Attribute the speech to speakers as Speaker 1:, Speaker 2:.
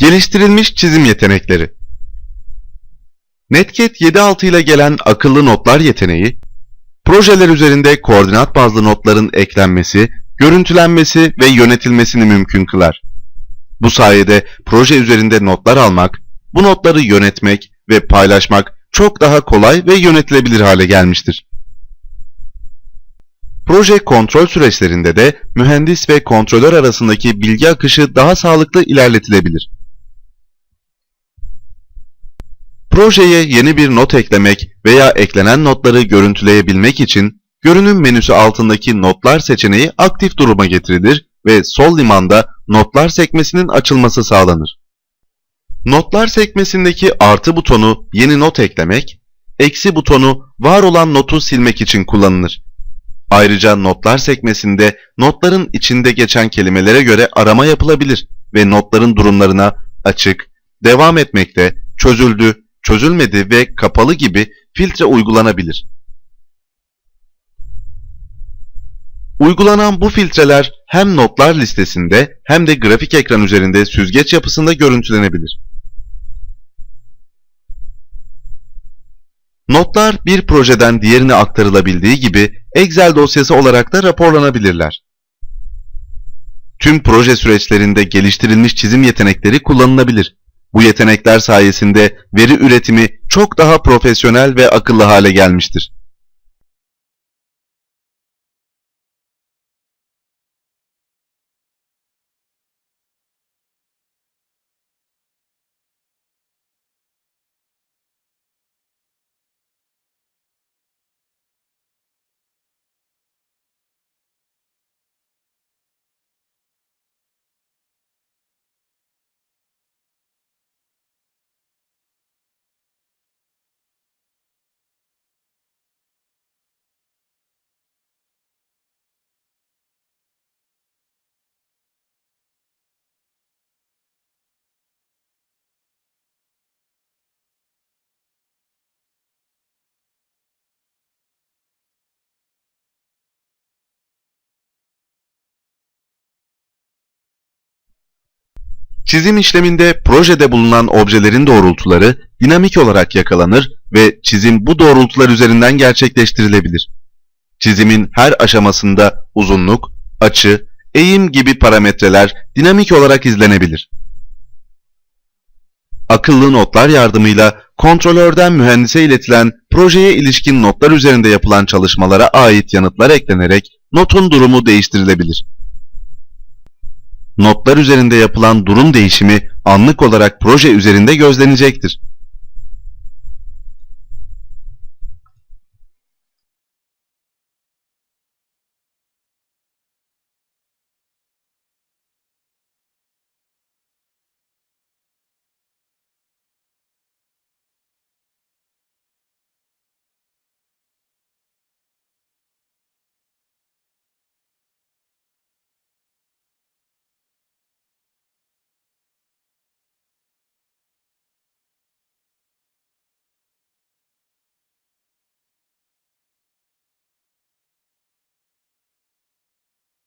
Speaker 1: Geliştirilmiş çizim yetenekleri Netcat 7.6 ile gelen akıllı notlar yeteneği, projeler üzerinde koordinat bazlı notların eklenmesi, görüntülenmesi ve yönetilmesini mümkün kılar. Bu sayede proje üzerinde notlar almak, bu notları yönetmek ve paylaşmak çok daha kolay ve yönetilebilir hale gelmiştir. Proje kontrol süreçlerinde de mühendis ve kontrolör arasındaki bilgi akışı daha sağlıklı ilerletilebilir. Projeye yeni bir not eklemek veya eklenen notları görüntüleyebilmek için görünüm menüsü altındaki notlar seçeneği aktif duruma getirilir ve sol limanda notlar sekmesinin açılması sağlanır. Notlar sekmesindeki artı butonu yeni not eklemek, eksi butonu var olan notu silmek için kullanılır. Ayrıca notlar sekmesinde notların içinde geçen kelimelere göre arama yapılabilir ve notların durumlarına açık, devam etmekte, çözüldü, çözülmedi ve kapalı gibi filtre uygulanabilir. Uygulanan bu filtreler hem notlar listesinde hem de grafik ekran üzerinde süzgeç yapısında görüntülenebilir. Notlar bir projeden diğerine aktarılabildiği gibi Excel dosyası olarak da raporlanabilirler. Tüm proje süreçlerinde geliştirilmiş çizim yetenekleri kullanılabilir. Bu yetenekler sayesinde veri üretimi çok daha profesyonel ve akıllı hale gelmiştir. Çizim işleminde projede bulunan objelerin doğrultuları dinamik olarak yakalanır ve çizim bu doğrultular üzerinden gerçekleştirilebilir. Çizimin her aşamasında uzunluk, açı, eğim gibi parametreler dinamik olarak izlenebilir. Akıllı notlar yardımıyla kontrolörden mühendise iletilen projeye ilişkin notlar üzerinde yapılan çalışmalara ait yanıtlar eklenerek notun durumu değiştirilebilir. Notlar üzerinde yapılan durum değişimi anlık olarak proje üzerinde gözlenecektir.